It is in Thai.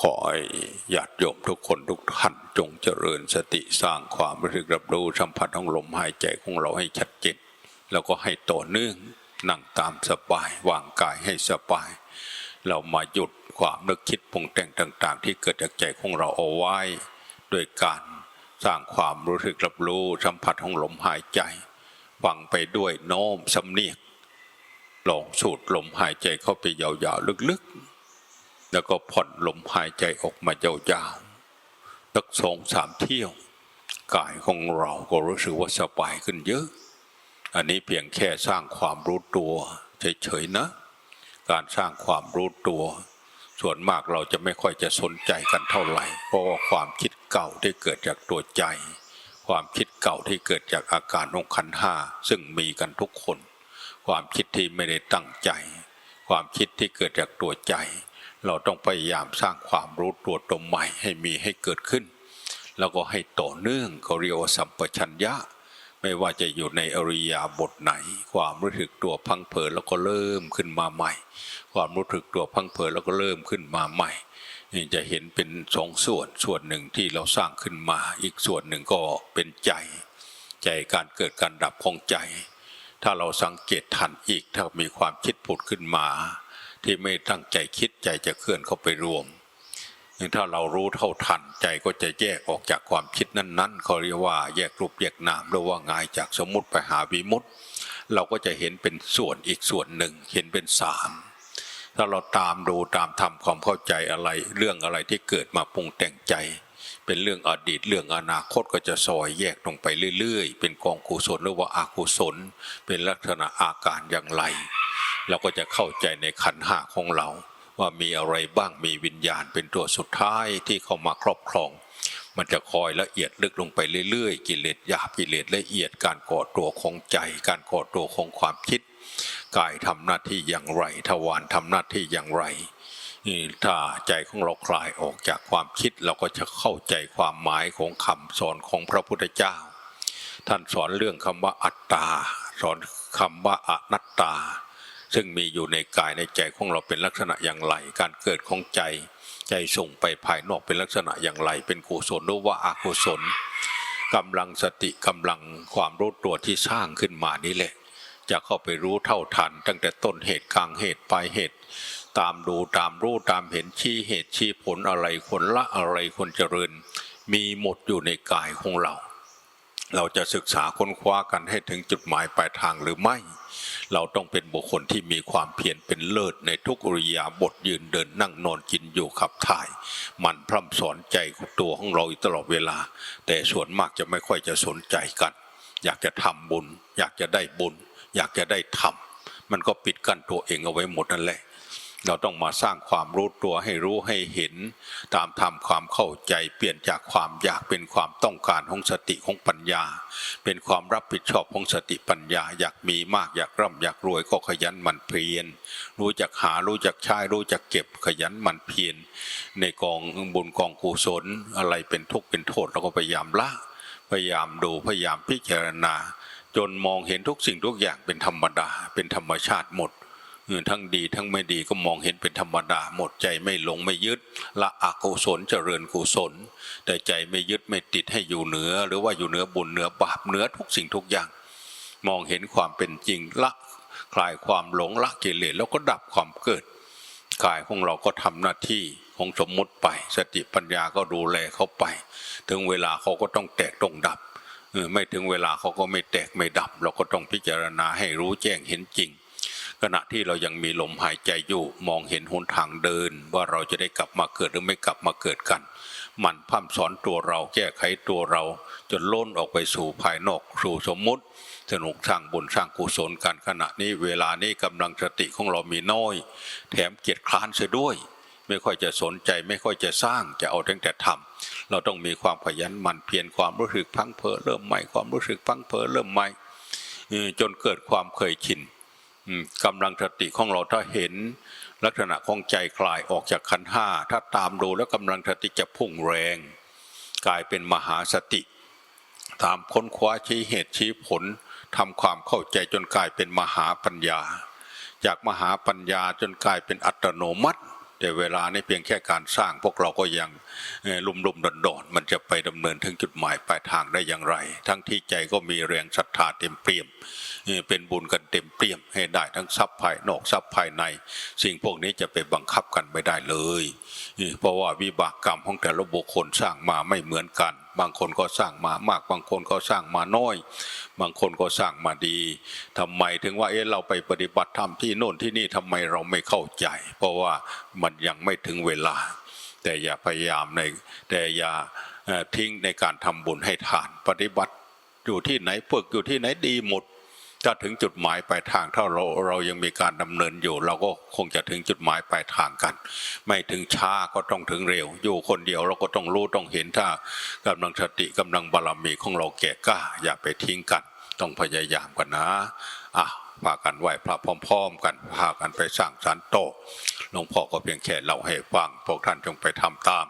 ขอให้ญาติโยมทุกคนทุกท่านจงเจริญสติสร้างความรู้สึกรับรู้สัมผัสของลมหายใจของเราให้ชัดเจนแล้วก็ให้ต่อเนื่องนั่งตามสบายวางกายให้สบาย เรามาหยุดความนึกคิดปรุงแต่งต่าง ๆ ที่เกิดจากใจของเราเอาไว้ด้วยการสร้างความรู้สึกรับรู้สัมผัสของลมหายใจฟังไปด้วยโน้มสำเนียกลองสูดลมหายใจเข้าไปยาวๆลึกๆ แล้วก็ผ่อนลมหายใจออกมายาวๆสักสองสามเที่ยว กายของเราก็รู้สึกว่าสบายขึ้นเยอะ อันนี้เพียงแค่สร้างความรู้ตัวเฉยๆนะ การสร้างความรู้ตัว ส่วนมากเราจะไม่ค่อยจะสนใจกันเท่าไหร่ เพราะว่าความคิดเก่าที่เกิดจากตัวใจ ความคิดเก่าที่เกิดจากอาการของขันห้าซึ่งมีกันทุกคน ความคิดที่ไม่ได้ตั้งใจ ความคิดที่เกิดจากตัวใจ เราต้องพยายามสร้างความรู้ตัวตรงใหม่ให้มีให้เกิดขึ้น แล้วก็ให้ต่อเนื่องเขาเรียกว่าสัมปชัญญะ ไม่ว่าจะอยู่ในอริยาบทไหน ความรู้สึกตัวพังเผลอแล้วก็เริ่มขึ้นมาใหม่ ความรู้สึกตัวพังเผลอแล้วก็เริ่มขึ้นมาใหม่นี่จะเห็นเป็นสองส่วนส่วนหนึ่งที่เราสร้างขึ้นมา อีกส่วนหนึ่งก็เป็นใจ ใจการเกิดการดับของใจ ถ้าเราสังเกตทันอีกถ้ามีความคิดผุดขึ้นมา ที่ไม่ตั้งใจคิดใจจะเคลื่อนเข้าไปรวมถ้าเรารู้เท่าทันใจก็จะแยกออกจากความคิดนั้นๆเขาเรียกว่าแยกรูปแยกนามหรือว่าง่ายจากสมมุติไปหาวิมุตติ เราก็จะเห็นเป็นส่วนอีกส่วนหนึ่งเห็นเป็นสามถ้าเราตามดูตามทำความเข้าใจอะไร เรื่องอะไรที่เกิดมาปรุงแต่งใจ เป็นเรื่องอดีตเรื่องอนาคตก็จะซอยแยกลงไปเรื่อย ๆ เป็นกองกุศลหรือว่าอากุศล เป็นลักษณะอาการอย่างไร เราก็จะเข้าใจในขันห้าของเรา ว่ามีอะไรบ้างมีวิญญาณเป็นตัวสุดท้ายที่เข้ามาครอบครอง มันจะคอยละเอียดลึกลงไปเรื่อยๆ กิเลสหยาบกิเลสละเอียดการก่อตัวของใจ การก่อตัวของความคิดกายทำหน้าที่อย่างไรทวารทำหน้าที่อย่างไรนี่ถ้าใจของเราคลายออกจากความคิดเราก็จะเข้าใจความหมายของคำสอนของพระพุทธเจ้า ท่านสอนเรื่องคำว่าอัตตา สอนคำว่าอนัตตา ซึ่งมีอยู่ในกายในใจของเราเป็นลักษณะอย่างไร การเกิดของใจ ใจส่งไปภายนอกเป็นลักษณะอย่างไร เป็นกุศลหรือว่าอกุศลกำลังสติกำลังความรู้ตัวที่สร้างขึ้นมานี่แหละ จะเข้าไปรู้เท่าทัน ตั้งแต่ต้นเหตุกลางเหตุปลายเหตุ ตามดูตามรู้ตามเห็นชี้เหตุชี้ผลอะไรคนละอะไรคนเจริญ มีหมดอยู่ในกายของเรา เราจะศึกษาค้นคว้ากันให้ถึงจุดหมายปลายทางหรือไม่ เราต้องเป็นบุคคลที่มีความเพียรเป็นเลิศในทุกอริยาบทยืนเดินนั่งนอนกินอยู่ขับถ่าย มันพร่ำสอนใจตัวของเราตลอดเวลา แต่ส่วนมากจะไม่ค่อยจะสนใจกัน อยากจะทำบุญ อยากจะได้บุญ อยากจะได้ทำมันก็ปิดกั้นตัวเองเอาไว้หมดนั่นแหละ เราต้องมาสร้างความรู้ตัวให้รู้ให้เห็น ตามทำความเข้าใจเปลี่ยนจากความอยากเป็นความต้องการของสติของปัญญา เป็นความรับผิดชอบของสติปัญญา อยากมีมากอยากร่ำอยากรวยก็ขยันหมันเพียรรู้จักหารู้จักใช้รู้จักเก็บขยันหมันเพียรในกองบุญกองกุศลอะไรเป็นทุกข์เป็นโทษเราก็พยายามละพยายามดูพยายามพิจารณา จนมองเห็นทุกสิ่งทุกอย่างเป็นธรรมดาเป็นธรรมชาติหมด ทั้งดีทั้งไม่ดีก็มองเห็นเป็นธรรมดา หมดใจไม่หลงไม่ยึด ละอกุศลเจริญกุศล แต่ใจไม่ยึดไม่ติดให้อยู่เหนือ หรือว่าอยู่เหนือบุญเหนือบาปเหนือทุกสิ่งทุกอย่าง มองเห็นความเป็นจริงละคลายความหลงละกิเลสแล้วก็ดับความเกิดกายของเราก็ทำหน้าที่ของสมมุติไป สติปัญญาก็ดูแลเขาไป ถึงเวลาเขาก็ต้องแตกต้องดับไม่ถึงเวลาเขาก็ไม่แตกไม่ดับ เราก็ต้องพิจารณาให้รู้แจ้งเห็นจริง ขณะที่เรายังมีลมหายใจอยู่มองเห็นหนทางเดิน ว่าเราจะได้กลับมาเกิดหรือไม่กลับมาเกิดกัน มันพร่ำสอนตัวเราแก้ไขตัวเรา จนล้นออกไปสู่ภายนอกสู่สมมุติ สนุกสร้างบุญสร้างกุศลกันขณะนี้เวลานี้กำลังสติของเรามีน้อย แถมเกียจคร้านเสียด้วยไม่ค่อยจะสนใจไม่ค่อยจะสร้างจะเอาตั้งแต่ทำเราต้องมีความขยันหมั่นเพียรความรู้สึกพังเพอเริ่มใหม่ความรู้สึกพังเพอเริ่มใหม่จนเกิดความเคยชิน กำลังสติของเราถ้าเห็น ลักษณะของใจคลายออกจากขันห้าถ้าตามดูแล้วกำลังสติจะพุ่งแรง กลายเป็นมหาสติ ตามค้นคว้าชี้เหตุชี้ผลทำความเข้าใจจนกลายเป็นมหาปัญญา จากมหาปัญญาจนกลายเป็นอัตโนมัติ แต่เวลานี่เพียงแค่การสร้างพวกเราก็ยังลุ่มลุ่มๆดอนมันจะไปดำเนินถึงจุดหมายปลายทางได้อย่างไร ทั้งที่ใจก็มีแรงศรัทธาเต็มเปี่ยม เป็นบุญกันเต็มเปี่ยม ให้ได้ทั้งทรัพย์ภายนอกทรัพย์ภายใน สิ่งพวกนี้จะไปบังคับกันไม่ได้เลย เพราะว่าวิบากกรรมของแต่ละบุคคลสร้างมาไม่เหมือนกัน บางคนก็สร้างมามาก บางคนก็สร้างมาน้อย บางคนก็สร้างมาดีทำไมถึงว่าเอ๊ะเราไปปฏิบัติธรรมที่โน่นที่นี่ทำไมเราไม่เข้าใจ เพราะว่ามันยังไม่ถึงเวลา แต่อย่าพยายามในแต่อย่าทิ้งในการทำบุญให้ทาน ปฏิบัติอยู่ที่ไหนฝึกอยู่ที่ไหนดีหมด ถ้าถึงจุดหมายปลายทางถ้าเราเรายังมีการดำเนินอยู่ เราก็คงจะถึงจุดหมายปลายทางกัน ไม่ถึงช้าก็ต้องถึงเร็ว อยู่คนเดียวเราก็ต้องรู้ต้องเห็นถ้ากำลังสติกำลังบารมีของเราแก่กล้า อย่าไปทิ้งกัน ต้องพยายามกันนะอะพากันไหวพระพร้อม ๆ กันพากันไปสร้างสรรโตหลวงพ่อก็เพียงแค่เล่าให้ฟังพวกท่านจงไปทำตาม